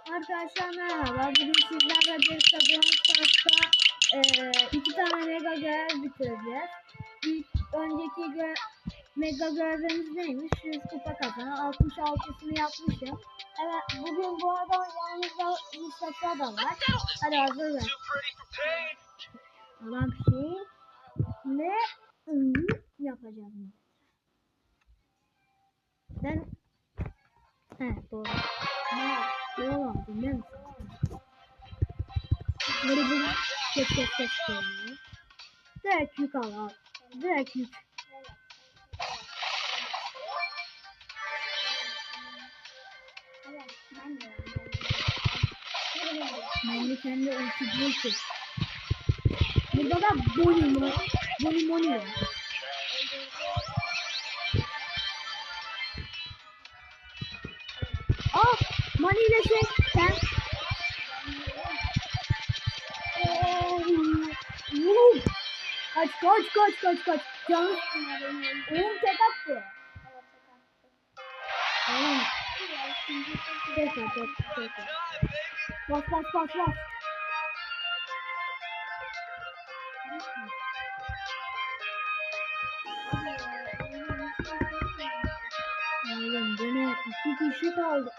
Arkadaşlar merhaba. Bugün sizlerle birlikte Brawl Stars'ta eee, iki tane mega görev bitireceğiz. İlk önceki gö mega görevimiz neymiş? 100 kupa kazanan 66'sını yapmışım. Evet bugün bu arada yanımızda Mustafa da var. Hadi hazır ver. Adam şey ne yapacağım. Ben He doğru. Ne? Doğru aldın değil mi? Böyle bu kes kes kes. Direkt yük al al. Direkt yük. Ben de kendi ulti ki. Burada da Bonnie mo Bonnie Bonnie var. Aa, Mani ile şey. Vuh! Kaç kaç kaç kaç kaç. Canım. Oğlum tek attı. Tek at tek tek. Bas bas bas bas. Oğlum gene iki kişi kaldı.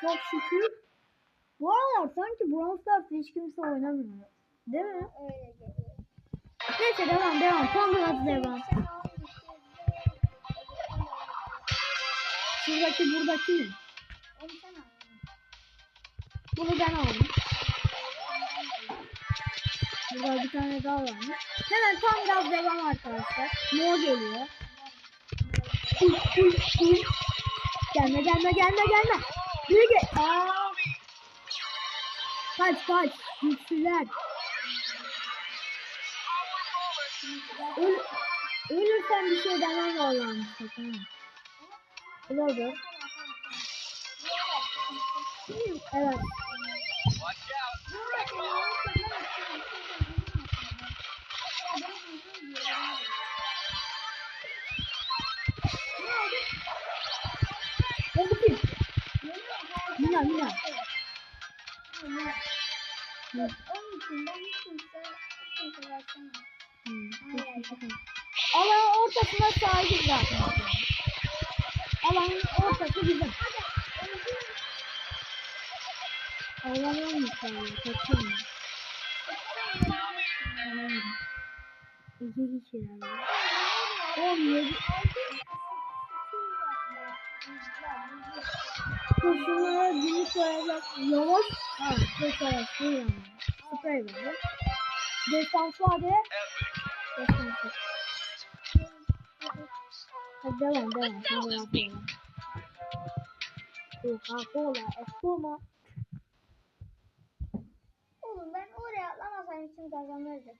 Çok şükür. Bu aralar sanki Brawl Stars hiç kimse oynamıyor. Değil mi? Neyse devam devam. Tam biraz devam. Şuradaki buradaki? Bunu ben aldım. Burada bir tane daha varmış. Hemen tam gaz devam arkadaşlar. Mo geliyor. Gelme gelme gelme gelme. Yürü gel. Aa. Kaç kaç. Güçlüler. Öl ölürsen bir şey demem vallahi Mustafa. Bulurdu. Evet. Watch out. Mila Mila. Mila. Onun için ben hiç kimse hiç kimse versene. Alanın ortasına sahibiz zaten. Alanın ortası bizim. Alanın mı sahibi? Kaçıyor mu? Alanın. İki şey kişiler var. 17. koşullara günlük koyacak yavaş. Ha beş ayak değil şey yani. Şey. Altı ay var destansı hadi destansı hadi devam devam hadi yapalım Coca Cola espuma Oğlum ben oraya atlamasam için kazanırdım.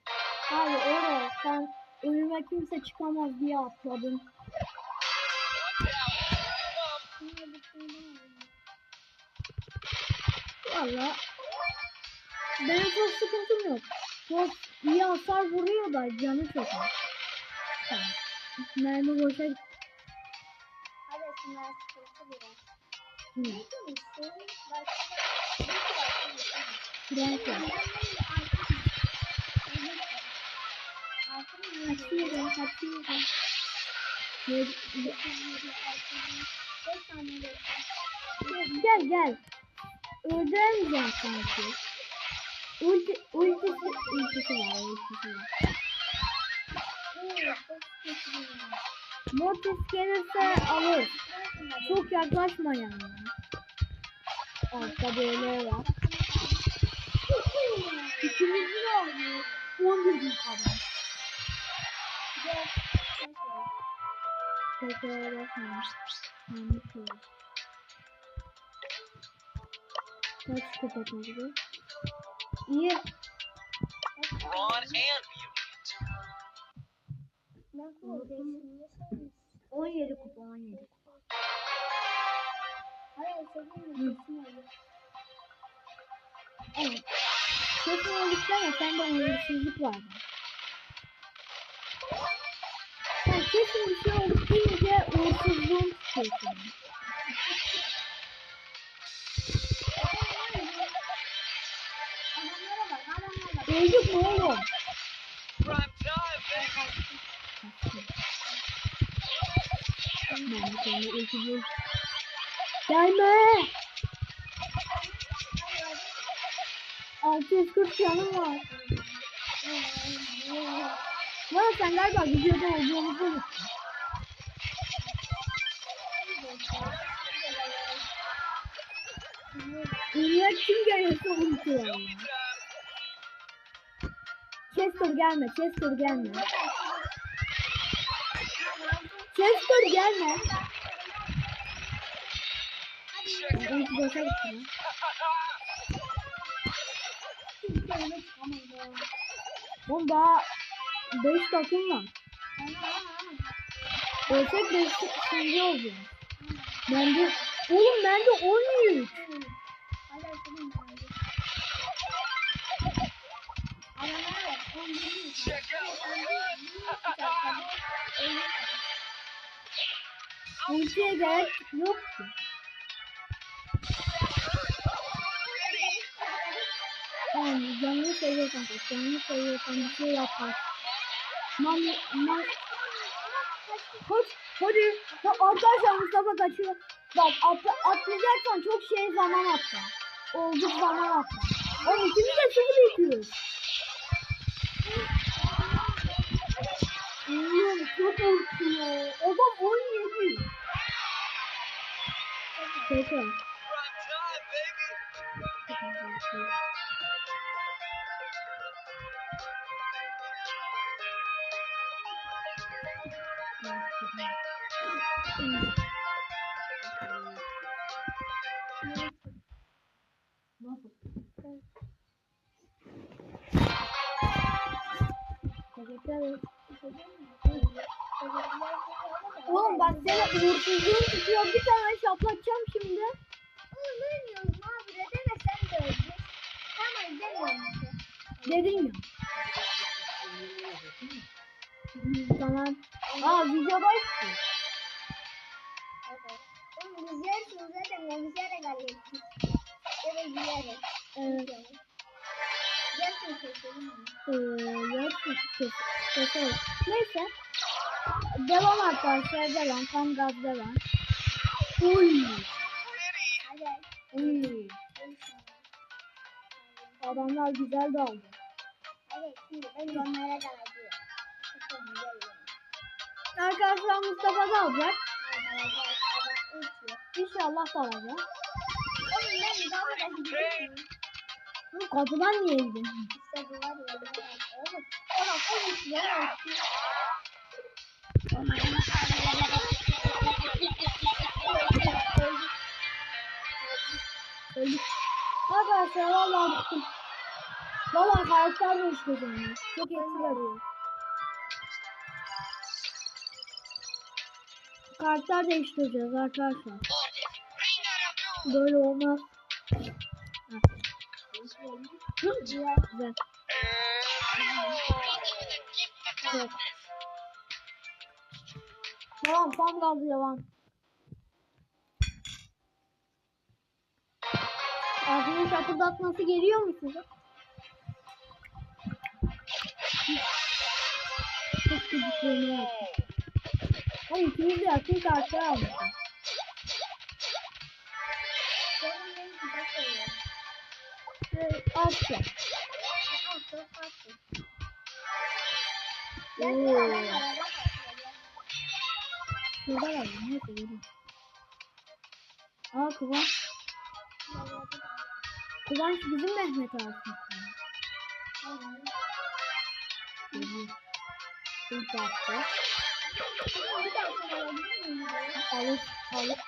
Abi oraya sen önüme kimse çıkamaz diye atladım. Valla benim çok sıkıntım yok. Çok iyi hasar vuruyor da canı çok az. Tamam. Mermi boşa gitti. Hadi şimdi sıkıntı biraz. Ne demişsin? Var. Kaçıyorum, kaçıyorum. Gel, gel. Öldüremeyeceğim sanki. Ulti, ultisi, ultisi var, ultisi var. Mortis gelirse alır. Çok yaklaşma yani. Altta böyle var. İkimizi de alıyor. 11 bin adam. Tekrar bakmamış. Yanlış oldu. Kaç kupa kaldı? İyi. Ron and Mutant. 17 kupa 17 kupa. Evet. Kesin oldukta ama sende uğursuzluk vardı. Sen kesin bir şey olup deyince uğursuzluğun tutuyor seni. Öldük mü oğlum? Gelme. 640 canım var. Ya sen galiba videoda olduğumuzu unuttun. Dünya kim gelirse unutuyor. Chester gelme, Chester gelme. Chester gelme. Ben hiç boşa gittim. Oğlum daha 5 takım var. Ölsek 5 şimdi olacağız. Bende, oğlum bende 13. Ultiye gerek yok ki. Tamam, canını seviyorsan canını seviyorsan bir şey yapar. Man, man, koş, hadi. Ya arkadaşlar Mustafa kaçıyor. Bak atla, atlayacaksan çok şey zaman atla. Olduk zaman atla. Oğlum ikimiz de sıfır yıkıyoruz. Çok korkuyor. Adam 17. Tekrar. Seni uğursuzluğun tutuyor. Bir tane şaplatacağım şimdi. Oğlum ölmüyoruz abi. Demesen de öldük. Tamam demiyorum. Dedin ya. Tamam. Aa videodayız. Evet. Oğlum biz yarısını zaten konuşarak hallettik. Ya da gülerek. Evet. Yarısını keselim ama. Ee? Kes, keselim. Neyse. Devam arkadaşlar devam. Tam gaz devam. Uy. Uy. Adamlar güzel daldı. Evet şimdi ben onlara da acıyorum. Çok güzel yani. Arkadaşlar Mustafa da alacak. İnşallah da alacak. Kapıdan niye gidiyorsun? İşte bu var ya. Şuraya uçuyor. Öldük. Arkadaşlar vallahi bıktım. Vallahi karakter değiştireceğim ya. Çok etki arıyor. Karakter değiştireceğiz arkadaşlar. Böyle olmaz. Ha. Hı, Güzel. Evet. Tamam tam gazı devam. Ağzının şapırdatması geliyor mu size? Çok gıcıklığını yaptım. Oğlum ikimiz de yakın karakter almışız. Aa, çok tatlı. Oo. Şurada var. Neyse gelin. Aa Kıvanç. Kıvanç bizim Mehmet. Geliyor. İlk attı. Bir daha sorabilir miyim? Alır, alır,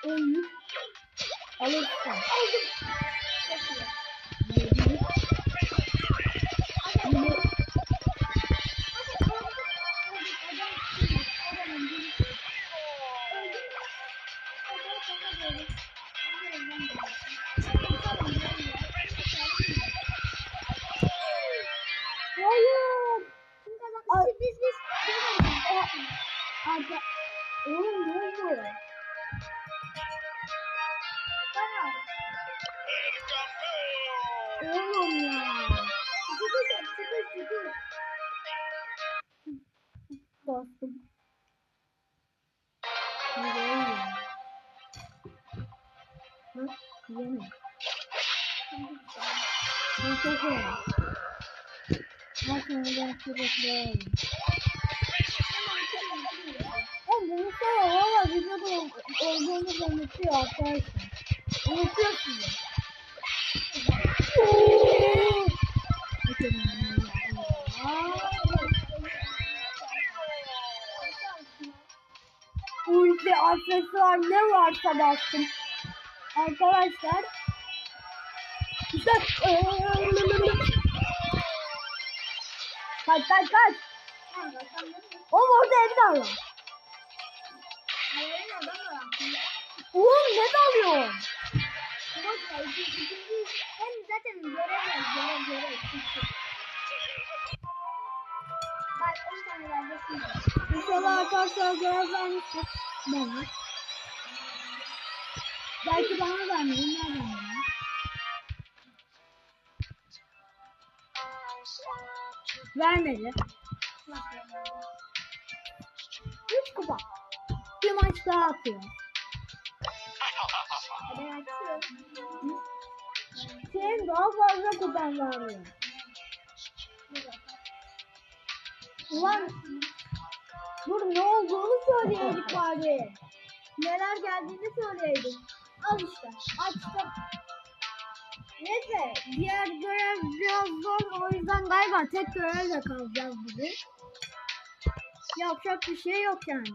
Oğlum ya. Bizi biz çıkış çıkış. Bastım. Yiyorum. Bak yiyemem. Ben çok yerim. Bak sonra ben sürekli. Oğlum bunu sonra valla videoda ol- olduğumuzu unutuyor arkadaşlar. Unutuyorsunuz. Aksesuar ne varsa bastım. Arkadaşlar. İşte. Kaç kaç kaç. Oğlum orada evde var. Oğlum ne dalıyorsun? Hem zaten görev. Görev görev. Bak 10 tane verdesin. İnşallah arkadaşlar görev vermiştir. Bana. Belki bana vermeyin. Nereden vermeyin? Vermedi. Üç kupa. Bir maç daha atıyor. Senin daha fazla kupan var mı? Ulan dur ne olduğunu söyleyedik bari. Neler geldiğini söyleyedik. Al işte açtım. Neyse diğer görev biraz zor o yüzden galiba tek görevle kalacağız bugün. Yapacak bir şey yok yani.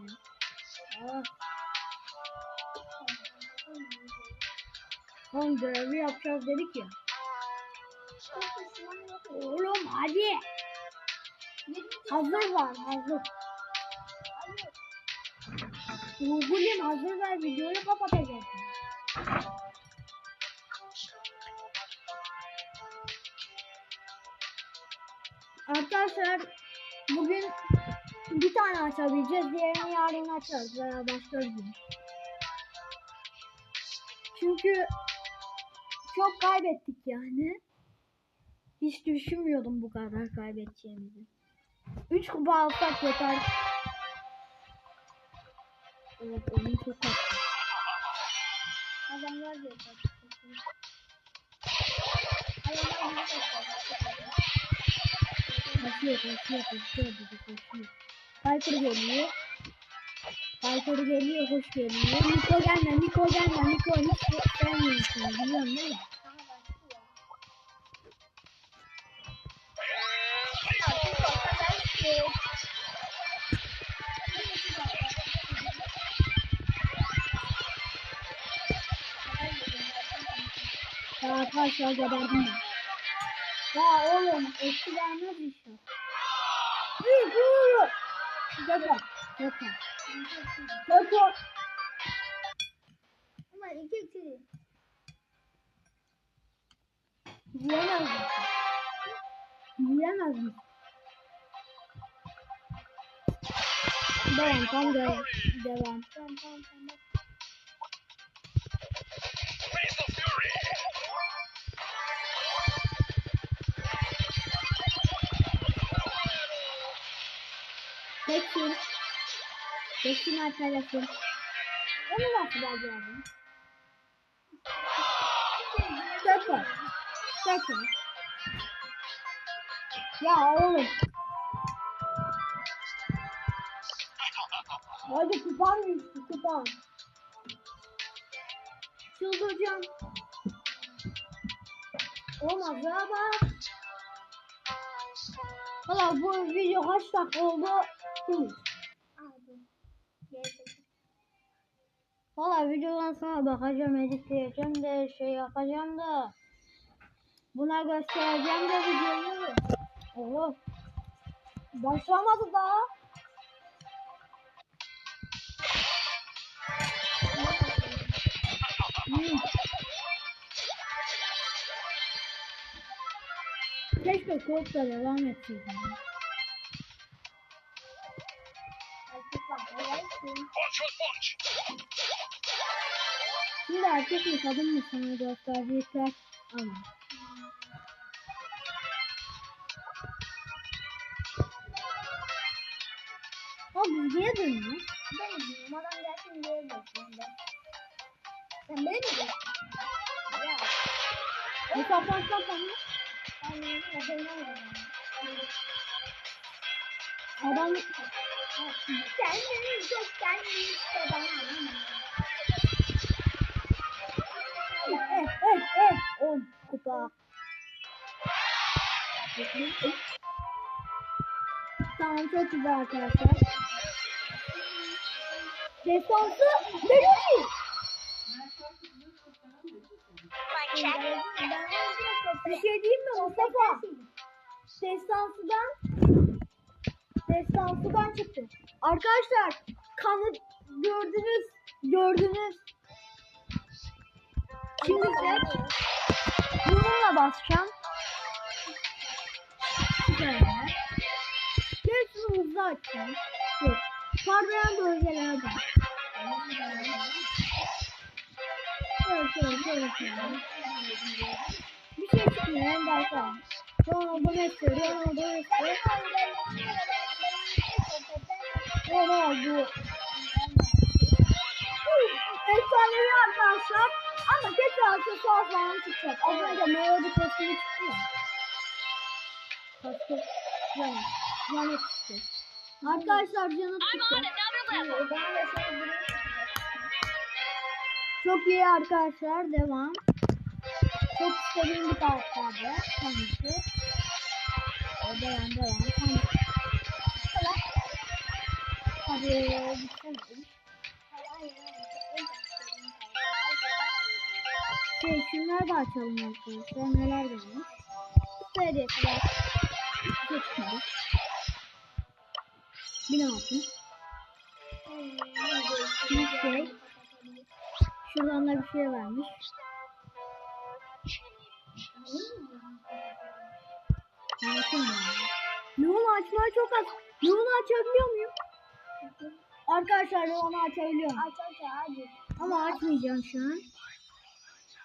Ah. Oğlum görevi yapacağız dedik ya. Oğlum hadi. Hazır var hazır. Google'im hazır ver videoyu kapatacağım. Arkadaşlar bugün bir tane açabileceğiz. Diğerini yarın açarız veya başka gün. Çünkü çok kaybettik yani. Hiç düşünmüyordum bu kadar kaybedeceğimizi. 3 kupa alsak yeter. Evet oyun çok tatlı. Adamlar da yapar. Adamlar bizi yapar. Kaçıyor kaçıyor kaçıyor kaçıyor. Piper geliyor. Piper geliyor hoş geliyor. Niko gelme Niko gelme Niko hiç sevmiyorsun biliyorum değil mi? Arkadaşlar geberdim ben. Ya oğlum eski vermez. Yürü yürü. Gökhan. Gökhan. Gökhan. Ama iki iki. Yiyemez misin? Yiyemez misin? Devam tam devam. Devam. Tamam tamam tamam. Teksin. Teksin arkadaşım. Onu nasıl alacağım? Tekrar. Tekrar. Ya oğlum. Hadi kupan düştü kupan. Çıldıracağım. Olmaz ya bak. Valla bu video kaç dakika oldu? Valla videodan sonra bakacağım, editleyeceğim de şey yapacağım da. Buna göstereceğim de videoyu. Oğlum. Başlamadı daha. Keşke kodla devam etseydim. Şimdi erkek mi kadın mı sana gösterecekler ama. O bilgiye dönüyor. Ben bilmiyorum. Adam gelsin diye bekliyorum ben. Sen beni mi bekliyorsun? Ya. Ne kapan kapan mı? Ben ne yapayım? Adam Kendini çok kendini anlamıyorum. eh eh eh. On kupa. Tamam çok güzel arkadaşlar. Destansı Melody. Bir şey diyeyim mi Mustafa? Destansıdan Destansıdan çıktı. Arkadaşlar kanı gördünüz gördünüz. Şimdi de bununla basacağım. Şöyle. Gel şunu hızlı açacağım. Dur. Parlayan bölgelere bak. Şöyle şöyle şöyle şöyle. Bir şey çıkmıyor hem de arkadaşlar. Ronaldo Messi, Ronaldo Messi, Ronaldo. Efsanevi arkadaşlar. Ama kesin aksesuar falan çıkacak. Az önce Melody kostümü çıktı ya. Kostüm. Yani. Yani çıktı. Arkadaşlar canı çıktı. Çok iyi arkadaşlar. Devam. Çok istediğim bir karakterdi. Kendisi. O devam devam. Kendisi. Hadi bitiremedim. Şey şunları da açalım arkadaşlar. Neler gelmiş. Seriyetiler. Hiç çıkmadı. Bir ne yapayım? Bir şey. Şuradan da bir şey vermiş. Harika. Leon'u açmaya çok az. Leon'u açabiliyor muyum? Arkadaşlar Leon'u açabiliyorum. Aç aç hadi. Ama açmayacağım şu an.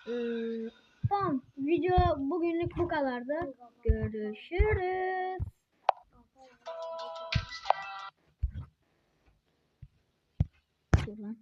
Ee, tamam. Video bugünlük bu kadardı. Görüşürüz. Dur lan.